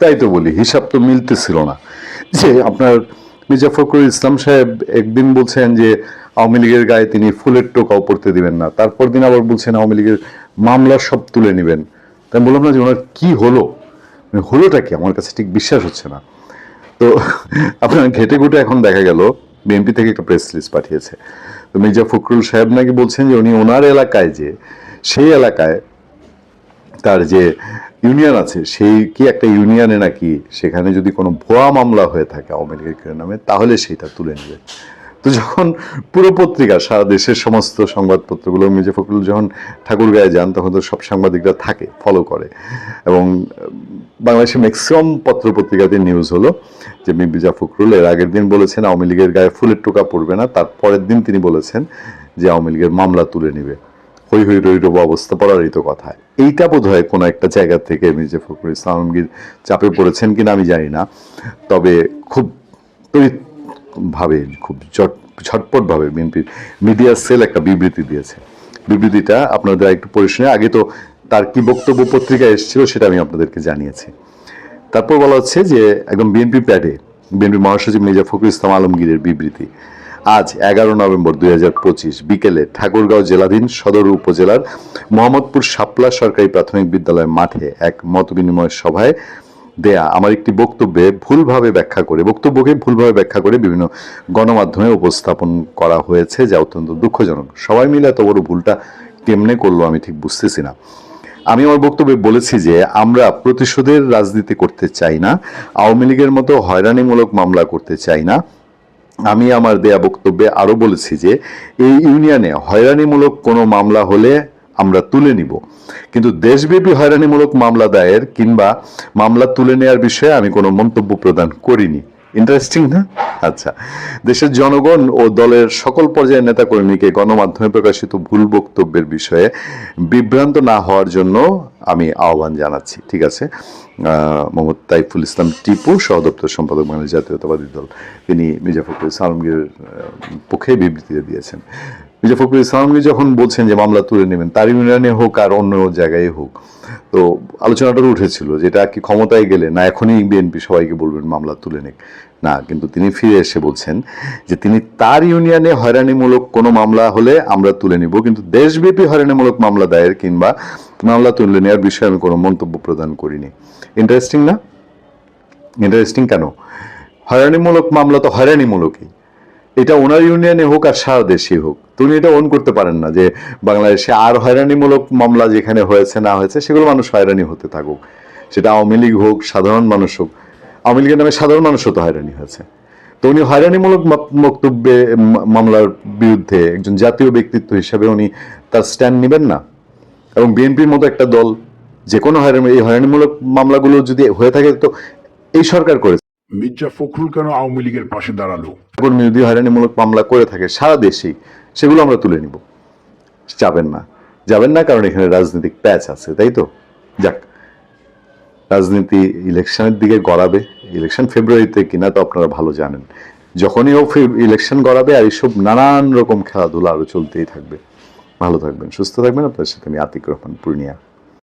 তাই তো বলি, হিসাব তো মিলতেছিল না। যে আপনার মির্জা ফখরুল ইসলাম সাহেব একদিন বলছেন যে, আওয়ামী লীগের গায়ে তিনি ফুলের টোকাও পড়তে দিবেন না। তারপর দিন আবার বলছেন আওয়ামী লীগের মামলা সব তুলে নেবেন। তাই বললাম, না যে ওনার কি হলো? মানে হলোটা কি? আমার কাছে ঠিক বিশ্বাস হচ্ছে না। তো আপনার ঘেটে ঘুটে এখন দেখা গেল, বিএনপি থেকে একটা প্রেস রিলিজ পাঠিয়েছে। তো মির্জা ফখরুল সাহেব নাকি বলছেন যে, উনি ওনার এলাকায় যে, সেই এলাকায় তার যে ইউনিয়ন আছে, সেই কি একটা ইউনিয়নে নাকি সেখানে যদি কোনো ভুয়া মামলা হয়ে থাকে আওয়ামী লীগের নামে, তাহলে সেটা তুলে নেবে। তো যখন পুরো পত্রিকা, সারা দেশের সমস্ত সংবাদপত্রগুলো, মির্জা ফখরুল যখন ঠাকুরগাঁয়ে যান, তখন তো সব সাংবাদিকরা থাকে ফলো করে। এবং বাংলাদেশের ম্যাক্সিমাম পত্র পত্রিকাতে নিউজ হলো যে মির্জা ফখরুল এর আগের দিন বলেছেন, আওয়ামী লীগের গায়ে ফুলের টোকা পড়বে না, তার পরের দিন তিনি বলেছেন যে আওয়ামী লীগের মামলা তুলে নেবে। হই হই রই রব অবস্থা পড়ারই কথা। এইটা বোধ হয় কোনো একটা জায়গা থেকে মির্জা ফখরুল ইসলাম আলমগীর চাপে পড়েছেন কিনা আমি জানি না। তবে খুব ভাবে খুব ঝটপটভাবে বিএনপির মিডিয়া সেল একটা বিবৃতি দিয়েছে। বিবৃতিটা আপনাদের একটু শুনে, আগে তো তার কি বক্তব্য পত্রিকা এসেছিল সেটা আমি আপনাদেরকে জানিয়েছি। তারপর বলা হচ্ছে যে, একদম বিএনপি প্যাডে, বিএনপি মহাসচিব মির্জা ফখরুল ইসলাম আলমগীরের বিবৃতি। আজ এগারো নভেম্বর দুই হাজার পঁচিশ বিকেলে ঠাকুরগাঁও জেলাধীন সদর উপজেলার মোহাম্মদপুর শাপলা সরকারি প্রাথমিক বিদ্যালয়ের মাঠে এক মতবিনিময় সভায় দেয়া আমার একটি বক্তব্যে ভুলভাবে ব্যাখ্যা করে, বক্তব্যকে ভুলভাবে ব্যাখ্যা করে বিভিন্ন গণমাধ্যমে উপস্থাপন করা হয়েছে, যা অত্যন্ত দুঃখজনক। সবাই মিলে এত বড় ভুলটা কেমনে করল আমি ঠিক বুঝতেছি না। আমি আমার বক্তব্যে বলেছি যে, আমরা প্রতিশোধের রাজনীতি করতে চাই না, আওয়ামী লীগের মতো হয়রানিমূলক মামলা করতে চাই না আমি আমার দেয়া বক্তব্যে আরও বলেছি যে, এই ইউনিয়নে হয়রানিমূলক কোনো মামলা হলে আমরা তুলে নিব। কিন্তু দেশব্যাপী হয়রানিমূলক মামলা দায়ের কিংবা মামলা তুলে নেওয়ার বিষয়ে আমি কোনো মন্তব্য প্রদান করিনি। ইন্টারেস্টিং না আচ্ছা। দেশের জনগণ ও দলের সকল পর্যায়ের নেতাকর্মীকে গণমাধ্যমে প্রকাশিত ভুল বক্তব্যের বিষয়ে বিভ্রান্ত না হওয়ার জন্য আমি আহ্বান জানাচ্ছি, ঠিক আছে? মোহাম্মদ তাইফুল ইসলাম টিপু, সহদপ্তর সম্পাদক বাংলাদেশ জাতীয়তাবাদী দল। তিনি মির্জা ফখরুল পক্ষে বিবৃতি দিয়েছেন। মির্জা ফখরুল যখন বলছেন যে মামলা তুলে নেবেন, তার ইউনিয়নে হোক আর অন্য জায়গায় হোক, তো আলোচনাটাও উঠেছিল যেটা কি ক্ষমতায় গেলে, না এখনই বিএনপি সবাইকে বলবেন মামলা তুলে নেক। না, কিন্তু তিনি ফিরে এসে বলছেন যে তিনি তার ইউনিয়নে হয়রানিমূলক কোনো মামলা হলে আমরা তুলে নিব, কিন্তু দেশব্যাপী হয়রানিমূলক মামলা দায়ের কিংবা মামলা তুলে নেওয়ার বিষয়ে আমি কোনো মন্তব্য প্রদান করিনি। ইন্টারেস্টিং না? ইন্টারেস্টিং কেন? হয়রানিমূলক মামলা তো হয়রানিমূলকই। এটা ওনার ইউনিয়নে হোক আর সারা দেশে হোক তুমি এটা অন করতে পারেন না যে বাংলাদেশে আর হয়রানিমূলক মামলা যেখানে হয়েছে, না হয়েছে, সেগুলো মানুষ হয়রানি হতে থাকুক। সেটা আওয়ামী লীগ হোক, সাধারণ মানুষ হোক, আওয়ামী লীগের নামে সাধারণ মানুষও তো হয়রানি হয়েছে। তো উনি হয়রানিমূলক বক্তব্যে মামলার বিরুদ্ধে একজন জাতীয় ব্যক্তিত্ব হিসাবে উনি তার স্ট্যান্ড নেবেন না। এবং বিএনপির মতো একটা দল, যে কোনো হয়রানি, এই হয়রানিমূলক মামলাগুলো যদি হয়ে থাকে, তো এই সরকার করেছে। মির্জা ফখরুল কেন আওয়ামী লীগের পাশে দাঁড়াল? কর্মী যদি হয়রানিমূলক মামলা করে থাকে সারা দেশেই। সেগুলো আমরা তুলে নিব। যাবেন না। যাবেন না কারণ এখানে রাজনৈতিক প্যাচ আছে, তাই তো? যাক, রাজনীতি ইলেকশনের দিকে গড়াবে। ইলেকশন ফেব্রুয়ারিতে কিনা তো আপনারা ভালো জানেন। যখনই ও ইলেকশন গড়াবে আর এইসব নানান রকম খেলাধুলা আরও চলতেই থাকবে। ভালো থাকবেন, সুস্থ থাকবেন। আপনার সাথে আমি আতিক রহমান, পূর্ণিয়া।